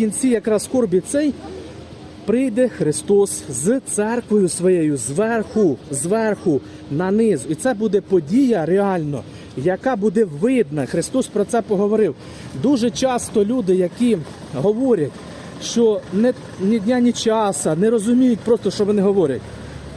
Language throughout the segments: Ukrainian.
кінці якраз скорбі цей прийде Христос з церквою своєю зверху, зверху на низ. І це буде подія реально, яка буде видна. Христос про це поговорив. Дуже часто люди, які говорять, що ні дня, ні часа, не розуміють просто, що вони говорять.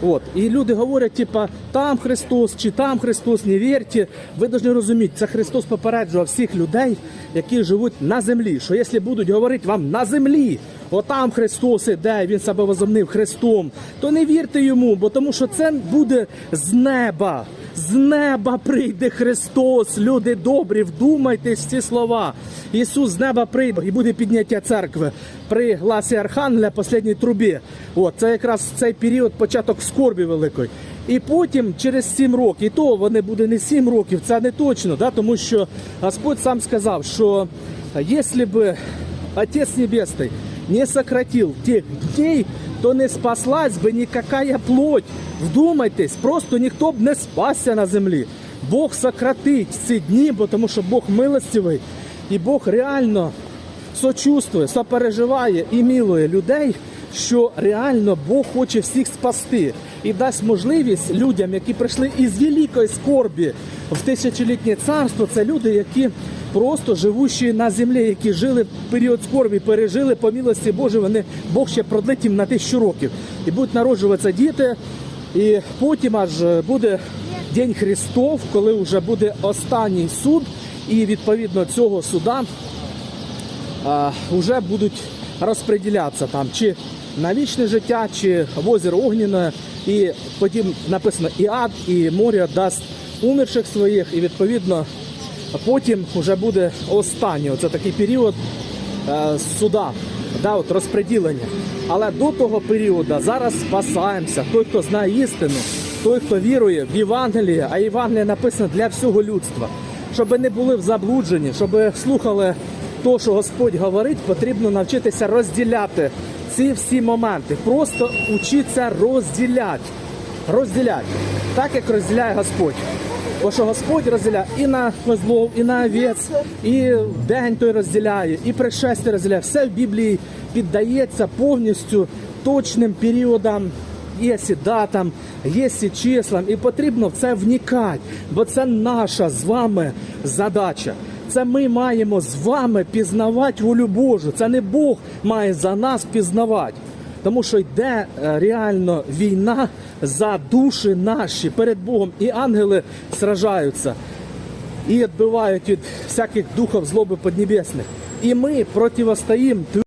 От. І люди говорять, типа, там Христос чи там Христос, не вірте. Ви повинні розуміти, це Христос попереджував всіх людей, які живуть на землі. Що якщо будуть говорити вам на землі, отам Христос іде, він себе возомнив Христом, то не вірте йому, бо тому що це буде з неба. З неба прийде Христос, люди добрі, вдумайтесь ці слова. Ісус з неба прийде і буде підняття церкви при гласі Архангеля останній трубі. От це якраз цей період початок скорбі великої. І потім через 7 років, і то вони буде не 7 років, це не точно, да? тому що Господь сам сказав, що якщо б Отець Небесний не сократил тех дней, то не спаслась би никакая плоть. Вдумайтесь, просто ніхто б не спасся на землі. Бог сократить ці дні, бо тому що Бог милостивий і Бог реально сочувствує, сопереживає і милує людей, що реально Бог хоче всіх спасти і дасть можливість людям, які прийшли із великої скорбі в тисячолітнє царство. Це люди, які просто живущі на землі, які жили в період скорбі, пережили по милості Божої, вони Бог ще продлить їм на тисячу років. І будуть народжуватися діти, і потім аж буде День Христов, коли вже буде останній суд, і відповідно цього суда а, вже будуть розподілятися там чи на вічне життя, чи в озеро Огняне. І потім написано і ад, і море дасть умерших своїх, і відповідно потім вже буде останній. Оце такий період е, суда, да, от розподілення. Але до того періоду зараз спасаємося. Той, хто знає істину, той, хто вірує в Євангеліє, а Євангеліє написано для всього людства. Щоб не були в заблудженні, щоб слухали то, що Господь говорить, потрібно навчитися розділяти ці всі моменти. Просто учіться розділяти. Розділяти. Так як розділяє Господь. Бо що Господь розділяє і на козлов, і на овець, і день той розділяє, і пришестя розділяє. Все в Біблії піддається повністю точним періодам, є і датам, є і числам, і потрібно в це вникати, бо це наша з вами задача. Це ми маємо з вами пізнавати волю Божу. Це не Бог має за нас пізнавати. Тому що йде е, реально війна за душі наші перед Богом, і ангели сражаються і відбивають від всяких духов злоби поднебесних. І ми протистоїмо